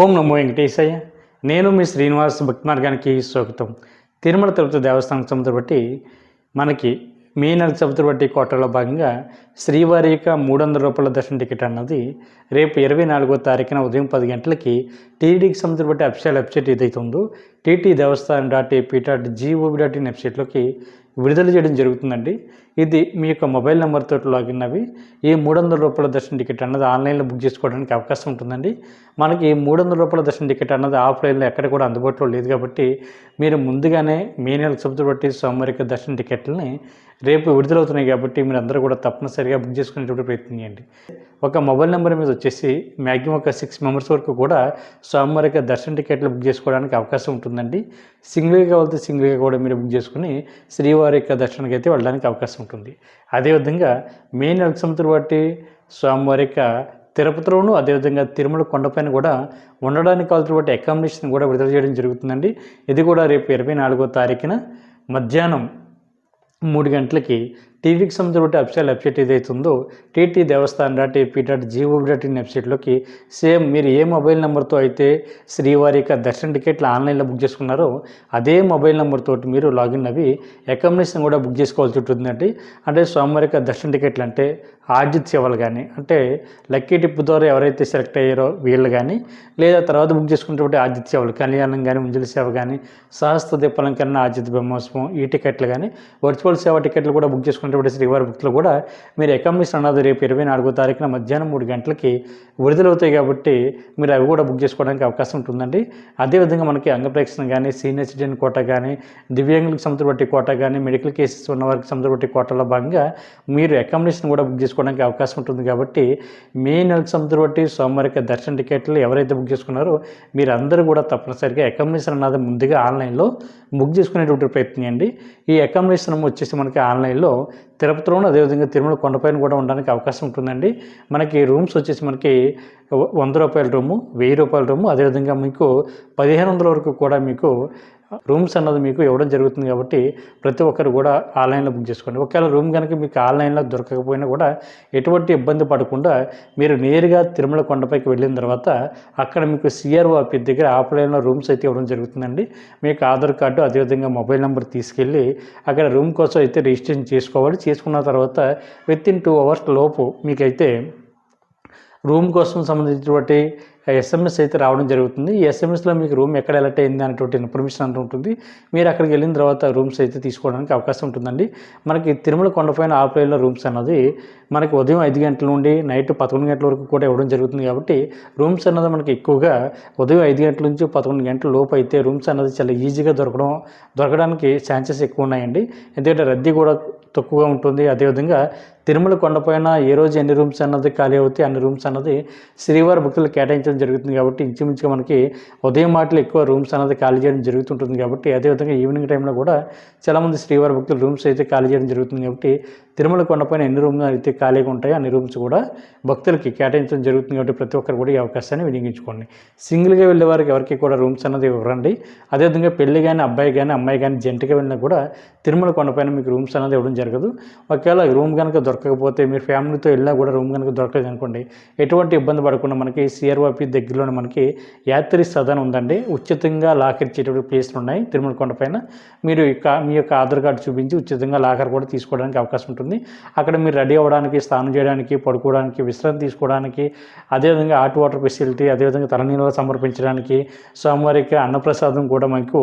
ఓం నమో వెంకటేశయ్య. నేను మీ శ్రీనివాస్ భక్తి మార్గానికి స్వాగతం. తిరుమల తిరుపతి దేవస్థానం సంస్థ బట్టి మనకి మే నెల చవితి బట్టి కోటలో భాగంగా శ్రీవారి యొక్క మూడు వందల రూపాయల దర్శన టికెట్ అన్నది రేపు ఇరవై నాలుగో తారీఖున ఉదయం పది గంటలకి టీడీకి సంస్థ బట్టి అఫిషియల్ వెబ్సైట్ ఏదైతే ఉందో TT Devasthanam dot AP dot GOV dot in వెబ్సైట్లోకి విడుదల చేయడం జరుగుతుందండి. ఇది మీ యొక్క మొబైల్ నెంబర్తో లాగిన్ అవి. ఈ మూడు వందల రూపాయల దర్శన టికెట్ అన్నది ఆన్లైన్లో బుక్ చేసుకోవడానికి అవకాశం ఉంటుందండి. మనకి ఈ మూడు వందల రూపాయల దర్శన టికెట్ అన్నది ఆఫ్లైన్లో ఎక్కడ కూడా అందుబాటులో లేదు కాబట్టి మీరు ముందుగానే మే నెల చెబుతూ బట్టి సోమవారిక దర్శన టికెట్లని రేపు విడుదలవుతున్నాయి కాబట్టి మీరు అందరూ కూడా తప్పనిసరిగా బుక్ చేసుకునేటువంటి ప్రయత్నం చేయండి ఒక మొబైల్ నెంబర్ మీద వచ్చేసి మ్యాక్సిమం ఒక సిక్స్ మెంబర్స్ వరకు కూడా సోమవారిక దర్శన టికెట్లు బుక్ చేసుకోవడానికి అవకాశం ఉంటుందండి. సింగిల్గా వెళ్తే సింగిల్గా కూడా మీరు బుక్ చేసుకుని శ్రీవారి యొక్క దర్శనానికి అయితే వెళ్ళడానికి అవకాశం ఉంటుంది. అదేవిధంగా మే నెల సంవత్సరం బట్టి సోమవారిక తిరుపతిలోను అదేవిధంగా తిరుమల కొండపైన కూడా ఉండడానికి కావాల్సినటువంటి అకామిడేషన్ కూడా విడుదల చేయడం జరుగుతుందండి. ఇది కూడా రేపు ఇరవై నాలుగో తారీఖున మధ్యాహ్నం మూడు గంటలకి టీవీకి సంబంధించిన అఫిషియల్ వెబ్సైట్ ఏదైతే ఉందో TT Devasthanam dot AP dot GO dot in వెబ్సైట్లోకి సేమ్ మీరు ఏ మొబైల్ నెంబర్తో అయితే శ్రీవారి యొక్క దర్శన టికెట్లు ఆన్లైన్లో బుక్ చేసుకున్నారో అదే మొబైల్ నెంబర్తో మీరు లాగిన్ అవి అకామిడేషన్ కూడా బుక్ చేసుకోవాల్సి ఉంటుందండి. అంటే స్వామివారి యొక్క దర్శన టికెట్లు అంటే ఆర్జిత్ సేవలు కానీ అంటే లక్కీ టిప్ ద్వారా ఎవరైతే సెలెక్ట్ అయ్యారో వీళ్ళు కానీ లేదా తర్వాత బుక్ చేసుకున్నటువంటి ఆర్జిత్ సేవలు కళ్యాణం కానీ ముంజల సేవ కానీ సహస్త దీపాలంకరణ ఆర్జిత్ బ్రహ్మోత్సవం ఈ టికెట్లు కానీ వర్చువల్ సేవ టికెట్లు కూడా బుక్ చేసుకున్నటువంటి శ్రీవారి భక్తులు కూడా మీరు అకామిడేషన్ అన్నది రేపు ఇరవై నాలుగో తారీఖున మధ్యాహ్నం మూడు గంటలకి విడుదలవుతాయి కాబట్టి మీరు అవి కూడా బుక్ చేసుకోవడానికి అవకాశం ఉంటుందండి. అదేవిధంగా మనకి అంగప్రేక్షణ కానీ సీనియర్ సిటిజన్ కోట కానీ దివ్యాంగులకు సంబంధించిన కోట కానీ మెడికల్ కేసెస్ ఉన్న వారికి సంబంధించిన కోటలో భాగంగా మీరు అకామిడేషన్ కూడా బుక్ చేసుకోవడానికి అవకాశం ఉంటుంది కాబట్టి మే నెలకు సంబంధించిన సోమవారికి దర్శన టికెట్లు ఎవరైతే బుక్ చేసుకున్నారో మీరు అందరూ కూడా తప్పనిసరిగా అకామిడేషన్ అన్నది ముందుగా ఆన్లైన్లో బుక్ చేసుకునేటువంటి ప్రయత్నం చేయండి. ఈ అకామిడేషన్ వచ్చేసి మనకి ఆన్లైన్లో తిరుపతిలోను అదేవిధంగా తిరుమల కొండపైన కూడా ఉండడానికి అవకాశం ఉంటుందండి. మనకి రూమ్స్ వచ్చేసి మనకి వంద రూపాయల రూము వెయ్యి రూపాయల రూము అదేవిధంగా మీకు పదిహేను వందల వరకు కూడా మీకు రూమ్స్ అన్నది మీకు ఇవ్వడం జరుగుతుంది కాబట్టి ప్రతి ఒక్కరు కూడా ఆన్లైన్లో బుక్ చేసుకోండి. ఒకవేళ రూమ్ కనుక మీకు ఆన్లైన్లో దొరకకపోయినా కూడా ఎటువంటి ఇబ్బంది పడకుండా మీరు నేరుగా తిరుమల కొండపైకి వెళ్ళిన తర్వాత అక్కడ మీకు సిఆర్ఓ ఆఫీస్ దగ్గర ఆఫ్లైన్లో రూమ్స్ అయితే ఇవ్వడం జరుగుతుందండి. మీకు ఆధార్ కార్డు అదేవిధంగా మొబైల్ నెంబర్ తీసుకెళ్ళి అక్కడ రూమ్ కోసం అయితే రిజిస్ట్రేషన్ చేసుకోవాలి. చేసుకున్న తర్వాత విత్ ఇన్ టూ అవర్స్ లోపు మీకైతే రూమ్ కోసం సంబంధించినటువంటి ఎస్ఎంఎస్ అయితే రావడం జరుగుతుంది. ఈ ఎస్ఎంఎస్లో మీకు రూమ్ ఎక్కడ ఎలర్ట్ అయింది అనేటువంటి ఇన్ఫర్మేషన్ అంటూ ఉంటుంది. మీరు అక్కడికి వెళ్ళిన తర్వాత రూమ్స్ అయితే తీసుకోవడానికి అవకాశం ఉంటుందండి. మనకి తిరుమల కొండపైన ఆఫ్లైన్లో రూమ్స్ అన్నది మనకి ఉదయం ఐదు గంటల నుండి నైట్ పదకొండు గంటల వరకు కూడా ఇవ్వడం జరుగుతుంది కాబట్టి రూమ్స్ అన్నది మనకి ఎక్కువగా ఉదయం ఐదు గంటల నుంచి పదకొండు గంటల లోపు అయితే రూమ్స్ అన్నది చాలా ఈజీగా దొరకడం దొరకడానికి ఛాన్సెస్ ఎక్కువ ఉన్నాయండి. ఎందుకంటే రద్దీ కూడా తక్కువగా ఉంటుంది. అదేవిధంగా తిరుమల కొండపైన ఏ రోజు ఎన్ని రూమ్స్ అన్నది ఖాళీ అవుతాయి అన్ని రూమ్స్ అన్నది శ్రీవారి భక్తులు కేటాయించడం జరుగుతుంది కాబట్టి ఇంచుమించుగా మనకి ఉదయం మాటలు ఎక్కువ రూమ్స్ అన్నది ఖాళీ చేయడం జరుగుతుంటుంది కాబట్టి అదేవిధంగా ఈవినింగ్ టైంలో కూడా చాలామంది శ్రీవారి భక్తులు రూమ్స్ అయితే ఖాళీ చేయడం జరుగుతుంది కాబట్టి తిరుమల కొండపైన ఎన్ని రూమ్స్ అయితే ఖాళీగా ఉంటాయో అన్ని రూమ్స్ కూడా భక్తులకి కేటాయించడం జరుగుతుంది కాబట్టి ప్రతి ఒక్కరు కూడా ఈ అవకాశాన్ని వినియోగించుకోండి. సింగిల్గా వెళ్ళే వారికి ఎవరికి కూడా రూమ్స్ అన్నది ఇవ్వరండి. అదేవిధంగా పెళ్ళి కానీ అబ్బాయి కానీ అమ్మాయి కానీ జంటగా వెళ్ళినా కూడా తిరుమల కొండపైన మీకు రూమ్స్ అన్నది ఇవ్వడం జరగదు. ఒకవేళ రూమ్ కనుక దొరకకపోతే మీరు ఫ్యామిలీతో వెళ్ళినా కూడా రూమ్ కనుక దొరకలేదు అనుకోండి ఎటువంటి ఇబ్బంది పడకుండా మనకి సిఆర్ఓపి దగ్గరలోనే మనకి యాత్రి సదన్ ఉందండి. ఉచితంగా లాకర్ ఇచ్చేటువంటి ప్లేస్లు ఉన్నాయి తిరుమల కొండపైన మీరు మీ యొక్క ఆధార్ కార్డు చూపించి ఉచితంగా లాకర్ కూడా తీసుకోవడానికి అవకాశం ఉంటుంది. అక్కడ మీరు రెడీ అవ్వడానికి స్నానం చేయడానికి పడుకోవడానికి విశ్రాంతి తీసుకోవడానికి అదేవిధంగా హాట్ వాటర్ ఫెసిలిటీ అదేవిధంగా తలనీళ్ళు సమర్పించడానికి సోమవారికి అన్నప్రసాదం కూడా మనకు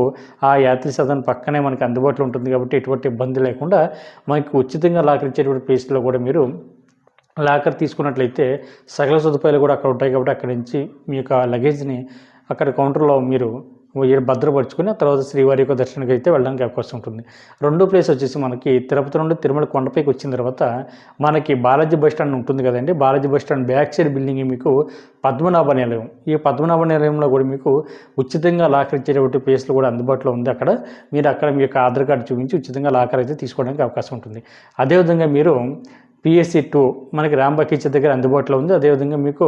ఆ యాత్రి సదన్ పక్కనే మనకి అందుబాటులో ఉంటుంది కాబట్టి ఎటువంటి ఇబ్బంది లేకుండా మనకి ఉచితంగా లాకర్ ఇచ్చేటువంటి ప్లేస్లో కూడా మీరు లాకర్ తీసుకున్నట్లయితే సకల సదుపాయాలు కూడా అక్కడ ఉంటాయి కాబట్టి అక్కడి నుంచి మీ యొక్క లగేజ్ని అక్కడ కౌంటర్లో మీరు భద్రపరుచుకుని ఆ తర్వాత శ్రీవారి యొక్క దర్శనానికి అయితే వెళ్ళడానికి అవకాశం ఉంటుంది. రెండో ప్లేస్ వచ్చేసి మనకి తిరుపతి నుండి తిరుమల కొండపైకి వచ్చిన తర్వాత మనకి బాలాజీ బస్ స్టాండ్ ఉంటుంది కదండి. Balaji bus stand back side building మీకు పద్మనాభ నిలయం. ఈ పద్మనాభ నిలయంలో కూడా మీకు ఉచితంగా లాకర్ ఇచ్చేటువంటి ప్లేస్లు కూడా అందుబాటులో ఉంది. అక్కడ మీరు అక్కడ మీ యొక్క ఆధార్ కార్డు చూపించి ఉచితంగా లాకర్ అయితే తీసుకోవడానికి అవకాశం ఉంటుంది. అదేవిధంగా మీరు పిఎస్సి టూ మనకి రాంబకీచ్ దగ్గర అందుబాటులో ఉంది. అదేవిధంగా మీకు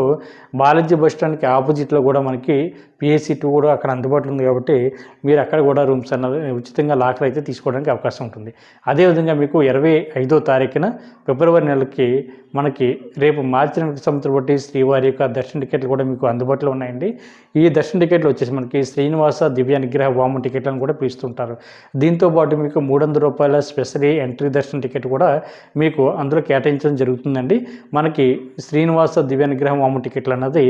బాలాజీ బస్ స్టాండ్కి ఆపోజిట్లో కూడా మనకి పిఎస్సి టూ కూడా అక్కడ అందుబాటులో ఉంది కాబట్టి మీరు అక్కడ కూడా రూమ్స్ అన్నది ఉచితంగా లాకర్ అయితే తీసుకోవడానికి అవకాశం ఉంటుంది. అదేవిధంగా మీకు ఇరవై ఐదో తారీఖున ఫిబ్రవరి నెలకి మనకి రేపు మార్చి నెలకి సంవత్సరం బట్టి శ్రీవారి యొక్క దర్శన టికెట్లు కూడా మీకు అందుబాటులో ఉన్నాయండి. ఈ దర్శన టికెట్లు వచ్చేసి మనకి శ్రీనివాస దివ్య నిగ్రహ వామ టికెట్లను కూడా పిలుస్తుంటారు. దీంతో పాటు మీకు మూడు వందల రూపాయల స్పెషల్ ఎంట్రీ దర్శన టికెట్ కూడా మీకు అందులో కేటాయించడం జరుగుతుందండి. మనకి శ్రీనివాస దివ్య వాము టికెట్లు అన్నది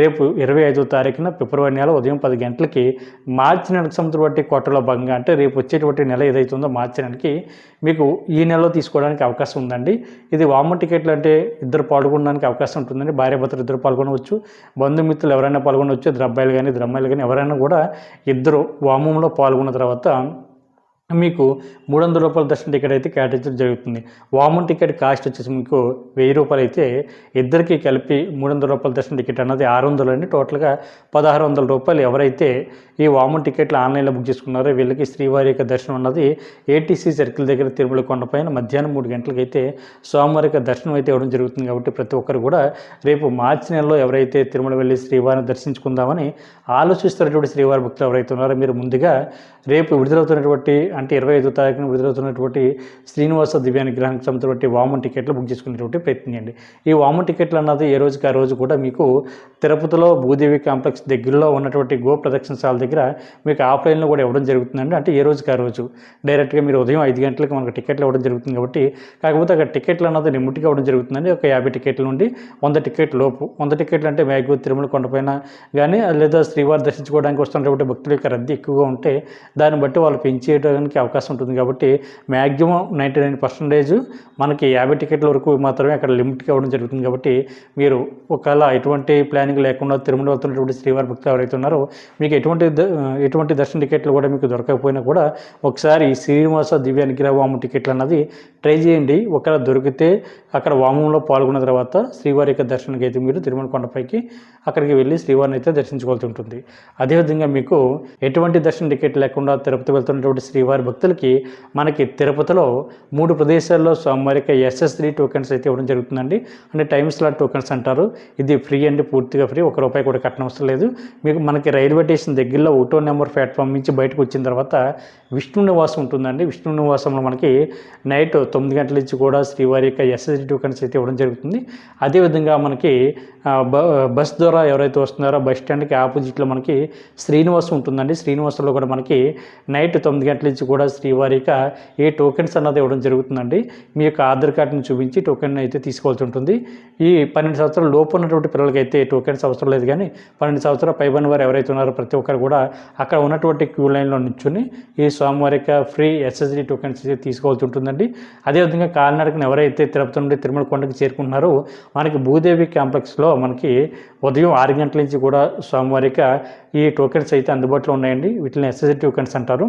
రేపు ఇరవై ఐదో తారీఖున ఫిబ్రవరి నెల ఉదయం పది గంటలకి మార్చి నెలకు సంవత్సరం బట్టి కోటలో భాగంగా అంటే రేపు వచ్చేటువంటి నెల ఏదైతుందో మార్చి నెలకి మీకు ఈ నెలలో తీసుకోవడానికి అవకాశం ఉందండి. ఇది వామ టికెట్లు అంటే ఇద్దరు పాల్గొనడానికి అవకాశం ఉంటుందండి. భార్య భర్తలు ఇద్దరు పాల్గొనవచ్చు. బంధుమిత్రులు ఎవరైనా పాల్గొనవచ్చు. ఇద్దరు అబ్బాయిలు కానీ ఇద్దరు అమ్మాయిలు కానీ ఎవరైనా కూడా ఇద్దరు వామంలో పాల్గొన్న తర్వాత మీకు మూడు వందల రూపాయల దర్శన టికెట్ అయితే కేటాయించడం జరుగుతుంది. వామన్ టికెట్ కాస్ట్ వచ్చేసి మీకు వెయ్యి రూపాయలు అయితే ఇద్దరికి కలిపి మూడు వందల రూపాయల దర్శన టికెట్ అన్నది ఆరు వందలు అండి. టోటల్గా పదహారు వందల రూపాయలు ఎవరైతే ఈ వామన్ టికెట్లు ఆన్లైన్లో బుక్ చేసుకున్నారో వీళ్ళకి శ్రీవారి యొక్క దర్శనం అన్నది ఏటీసీ సర్కిల్ దగ్గర తిరుమల కొండపైన మధ్యాహ్నం మూడు గంటలకి అయితే స్వామివారి యొక్క దర్శనం అయితే ఇవ్వడం జరుగుతుంది కాబట్టి ప్రతి ఒక్కరు కూడా రేపు మార్చి నెలలో ఎవరైతే తిరుమల వెళ్ళి శ్రీవారిని దర్శించుకుందామని ఆలోచిస్తున్నటువంటి శ్రీవారి భక్తులు ఎవరైతే ఉన్నారో మీరు ముందుగా రేపు విడుదలవుతున్నటువంటి అంటే ఇరవై ఐదో తారీఖున విడుదలవుతున్నటువంటి శ్రీనివాస దివ్యానుగ్రహానికి సంబంధించినటువంటి వామన్ టికెట్లు బుక్ చేసుకునేటువంటి ప్రయత్నం చేయండి. ఈ వామన్ టికెట్లు అన్నది ఏ రోజుకి ఆ రోజు కూడా మీకు తిరుపతిలో భూదేవి కాంప్లెక్స్ దగ్గరలో ఉన్నటువంటి గో ప్రదక్షిణశాల దగ్గర మీకు ఆఫ్లైన్లో కూడా ఇవ్వడం జరుగుతుందండి. అంటే ఏ రోజుకి ఆ రోజు? డైరెక్ట్గా మీరు ఉదయం ఐదు గంటలకు మనకు టికెట్లు ఇవ్వడం జరుగుతుంది కాబట్టి కాకపోతే అక్కడ టికెట్లు అన్నది లిమిట్గా ఇవ్వడం జరుగుతుందండి. ఒక యాభై టికెట్ల నుండి వంద టికెట్ లోపు. వంద టికెట్లు అంటే మ్యాగ్యూ తిరుమల కొండపైన కానీ లేదా శ్రీవారి దర్శించుకోవడానికి వస్తున్నటువంటి భక్తుల యొక్క రద్దీ ఎక్కువగా ఉంటే దాన్ని బట్టి వాళ్ళు పెంచేయడానికి అవకాశం ఉంటుంది కాబట్టి మ్యాక్సిమం నైంటీ నైన్ పర్సెంటేజ్ మనకి యాభై టికెట్ల వరకు మాత్రమే అక్కడ లిమిట్కి అవ్వడం జరుగుతుంది కాబట్టి మీరు ఒకవేళ ఎటువంటి ప్లానింగ్ లేకుండా తిరుమల వెళ్తున్నటువంటి శ్రీవారి భక్తులు ఎవరైతే ఉన్నారో మీకు ఎటువంటి ద- ఎటువంటి దర్శన టికెట్లు కూడా మీకు దొరకకపోయినా కూడా ఒకసారి శ్రీనివాస దివ్య నిగ్రహ వాము టికెట్లు అన్నది ట్రై చేయండి. ఒకవేళ దొరికితే అక్కడ వామంలో పాల్గొన్న తర్వాత శ్రీవారి యొక్క దర్శనానికి అయితే మీరు తిరుమల కొండపైకి అక్కడికి వెళ్ళి శ్రీవారిని అయితే దర్శించుకోవాల్సి ఉంటుంది. అదేవిధంగా మీకు ఎటువంటి దర్శన టికెట్ లేకుండా తిరుపతి వెళ్తున్నటువంటి శ్రీవారి భక్తులకి మనకి తిరుపతిలో మూడు ప్రదేశాల్లో స్వామివారికి ఎస్ఎస్ త్రీ టోకెన్స్ అయితే ఇవ్వడం జరుగుతుందండి. అంటే టైమ్ స్లాట్ టోకెన్స్ అంటారు. ఇది ఫ్రీ అండి పూర్తిగా ఫ్రీ ఒక రూపాయి కూడా కట్టడం అవసరం లేదు. మీకు మనకి రైల్వే స్టేషన్ దగ్గరలో ఒకటో నెంబర్ ప్లాట్ఫామ్ నుంచి బయటకు వచ్చిన తర్వాత విష్ణు నివాసం ఉంటుందండి. విష్ణు నివాసంలో మనకి నైట్ తొమ్మిది గంటల నుంచి కూడా శ్రీవారి యొక్క ఎస్ఎస్డి టోకెన్స్ అయితే ఇవ్వడం జరుగుతుంది. అదేవిధంగా మనకి బ బస్ ద్వారా ఎవరైతే వస్తున్నారో బస్ స్టాండ్కి ఆపోజిట్లో మనకి శ్రీనివాసం ఉంటుందండి. శ్రీనివాసంలో కూడా మనకి నైట్ తొమ్మిది గంటల నుంచి కూడా శ్రీవారిక ఏ టోకెన్స్ అన్నది ఇవ్వడం జరుగుతుందండి. మీ యొక్క ఆధార్ కార్డుని చూపించి టోకెన్ అయితే తీసుకోవాల్సి ఉంటుంది. ఈ పన్నెండు సంవత్సరాల లోపు ఉన్నటువంటి పిల్లలకి అయితే టోకెన్స్ అవసరం లేదు కానీ పన్నెండు సంవత్సరాల పైబడిన వారు ఎవరైతే ఉన్నారో ప్రతి ఒక్కరు కూడా అక్కడ ఉన్నటువంటి క్యూ లైన్లో నుంచుని ఈ స్వామివారి యొక్క ఫ్రీ ఎస్ఎస్డి టోకెన్స్ అయితే తీసుకోవాల్సి ఉంటుందండి. అదేవిధంగా కాలినడకను ఎవరైతే తిరుపతి నుండి తిరుమల కొండకి చేరుకుంటున్నారో మనకి భూదేవి కాంప్లెక్స్లో మనకి ఉదయం ఆరు గంటల నుంచి కూడా స్వామివారిక ఈ టోకెన్స్ అయితే అందుబాటులో ఉన్నాయండి. వీటిని ఎస్ఎస్డి టోకెన్స్ అంటారు.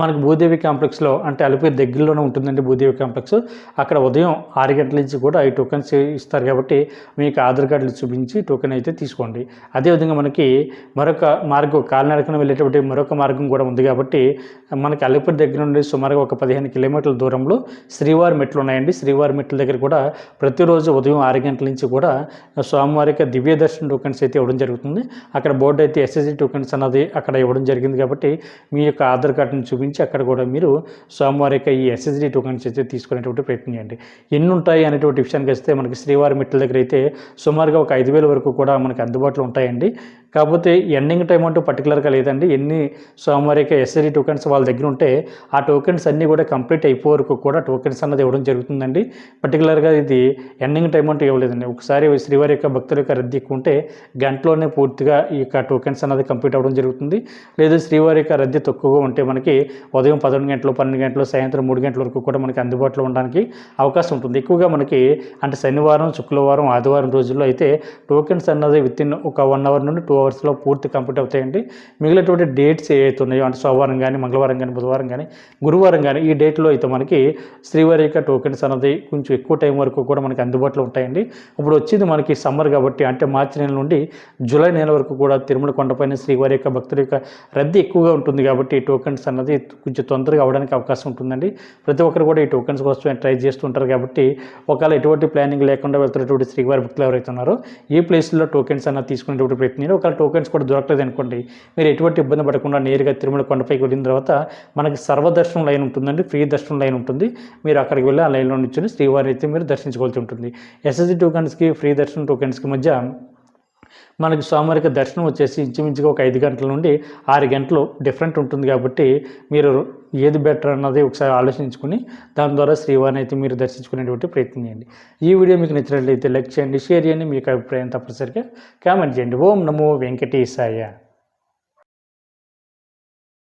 మనకు భూదేవి కాంప్లెక్స్లో అంటే అలిపిరి దగ్గరలోనే ఉంటుందండి భూదేవి కాంప్లెక్స్. అక్కడ ఉదయం ఆరు గంటల నుంచి కూడా ఈ టోకెన్స్ ఇస్తారు కాబట్టి మీకు ఆధార్ కార్డులు చూపించి టోకెన్ అయితే తీసుకోండి. అదేవిధంగా మనకి మరొక మార్గం కాలినడకన వెళ్ళేటువంటి మరొక మార్గం కూడా ఉంది కాబట్టి మనకి అలిపిరి దగ్గర నుండి సుమారుగా ఒక పదిహేను కిలోమీటర్ల దూరంలో శ్రీవారి మెట్లు ఉన్నాయండి. శ్రీవారి మెట్ల దగ్గర కూడా ప్రతిరోజు ఉదయం ఆరు గంటల నుంచి కూడా స్వామివారికి దివ్య దర్శన టోకెన్స్ అయితే ఇవ్వడం జరుగుతుంది. అక్కడ బోర్డు అయితే ఎస్ఎస్సి టోకెన్స్ అన్నది అక్కడ ఇవ్వడం జరిగింది కాబట్టి మీ యొక్క ఆధార్ కార్డుని చూపించి అక్కడ కూడా మీరు స్వామివారి యొక్క ఈ ఎస్ఎస్డి టోకెన్స్ అయితే తీసుకునేటువంటి ప్రయత్నం చేయండి. ఎన్ని ఉంటాయి అనేటువంటి విషయానికి వస్తే మనకి శ్రీవారి మిట్టల దగ్గర అయితే సుమారుగా ఒక ఐదు వేల వరకు కూడా మనకి అందుబాటులో ఉంటాయండి. కాకపోతే ఎండింగ్ టైం అంటూ పర్టికులర్గా లేదండి. ఎన్ని సోమవారికి యొక్క ఎస్ఎస్డి టోకెన్స్ వాళ్ళ దగ్గర ఉంటే ఆ టోకెన్స్ అన్నీ కూడా కంప్లీట్ అయిపోయే వరకు కూడా టోకెన్స్ అన్నది ఇవ్వడం జరుగుతుందండి. పర్టికులర్గా ఇది ఎండింగ్ టైం అంటూ ఇవ్వలేదండి. ఒకసారి శ్రీవారి యొక్క భక్తుల యొక్క రద్దీ ఎక్కువ ఉంటే గంటలోనే పూర్తిగా ఈ యొక్క టోకెన్స్ అన్నది కంప్లీట్ అవ్వడం జరుగుతుంది. లేదు శ్రీవారి యొక్క రద్దీ తక్కువగా ఉంటే మనకి ఉదయం పదకొండు గంటలు పన్నెండు గంటలు సాయంత్రం మూడు గంటల వరకు కూడా మనకి అందుబాటులో ఉండడానికి అవకాశం ఉంటుంది. ఎక్కువగా మనకి అంటే శనివారం శుక్రవారం ఆదివారం రోజుల్లో అయితే టోకెన్స్ అన్నది విత్ ఇన్ ఒక వన్ అవర్ నుండి టూ అవర్స్లో పూర్తి కంప్లీట్ అవుతాయండి. మిగిలినటువంటి డేట్స్ ఏవైతే ఉన్నాయో అంటే సోమవారం కానీ మంగళవారం కానీ బుధవారం కానీ గురువారం కానీ ఈ డేట్లో అయితే మనకి శ్రీవారి యొక్క టోకెన్స్ అన్నది కొంచెం ఎక్కువ టైం వరకు కూడా మనకి అందుబాటులో ఉంటాయండి. ఇప్పుడు వచ్చింది మనకి సమ్మర్ కాబట్టి అంటే మార్చి నెల నుండి జూలై నెల వరకు కూడా తిరుమల కొండపైన శ్రీవారి యొక్క భక్తుల యొక్క రద్దీ ఎక్కువగా ఉంటుంది కాబట్టి ఈ టోకెన్స్ అన్నది కొంచెం తొందరగా అవడానికి అవకాశం ఉంటుందండి. ప్రతి ఒక్కరు కూడా ఈ టోకెన్స్ కోసమే ట్రై చేస్తుంటారు కాబట్టి ఒకవేళ ఎటువంటి ప్లానింగ్ లేకుండా వెళ్తున్నటువంటి శ్రీవారి భక్తులు ఎవరైతే ఉన్నారో ఈ ప్లేస్లో టోకెన్స్ అన్న తీసుకునేటువంటి ప్రయత్నం ఒక ఒకవేళ టోకెన్స్ కూడా దొరకలేదు అనుకోండి మీరు ఎటువంటి ఇబ్బంది పడకుండా నేరుగా తిరుమల కొండపైకి వెళ్ళిన తర్వాత మనకి సర్వదర్శనం లైన్ ఉంటుందండి ఫ్రీ దర్శనం లైన్ ఉంటుంది. మీరు అక్కడికి వెళ్ళి ఆ లైన్లో నుంచి శ్రీవారిని అయితే మీరు దర్శించుకోవాల్సి ఉంటుంది. ఎస్ఎస్సి టోకెన్స్కి ఫ్రీ దర్శనం టోకెన్స్కి మధ్య మనకి స్వామివారికి దర్శనం వచ్చేసి ఇంచుమించుగా ఒక ఐదు గంటల నుండి ఆరు గంటలు డిఫరెంట్ ఉంటుంది కాబట్టి మీరు ఏది బెటర్ అన్నది ఒకసారి ఆలోచించుకుని దాని ద్వారా శ్రీవారిని అయితే మీరు దర్శించుకునేటువంటి ప్రయత్నం చేయండి. ఈ వీడియో మీకు నచ్చినట్లయితే లైక్ చేయండి షేర్ చేయండి. మీకు అభిప్రాయం తప్పనిసరిగా కామెంట్ చేయండి. ఓం నమో వెంకటేశాయ.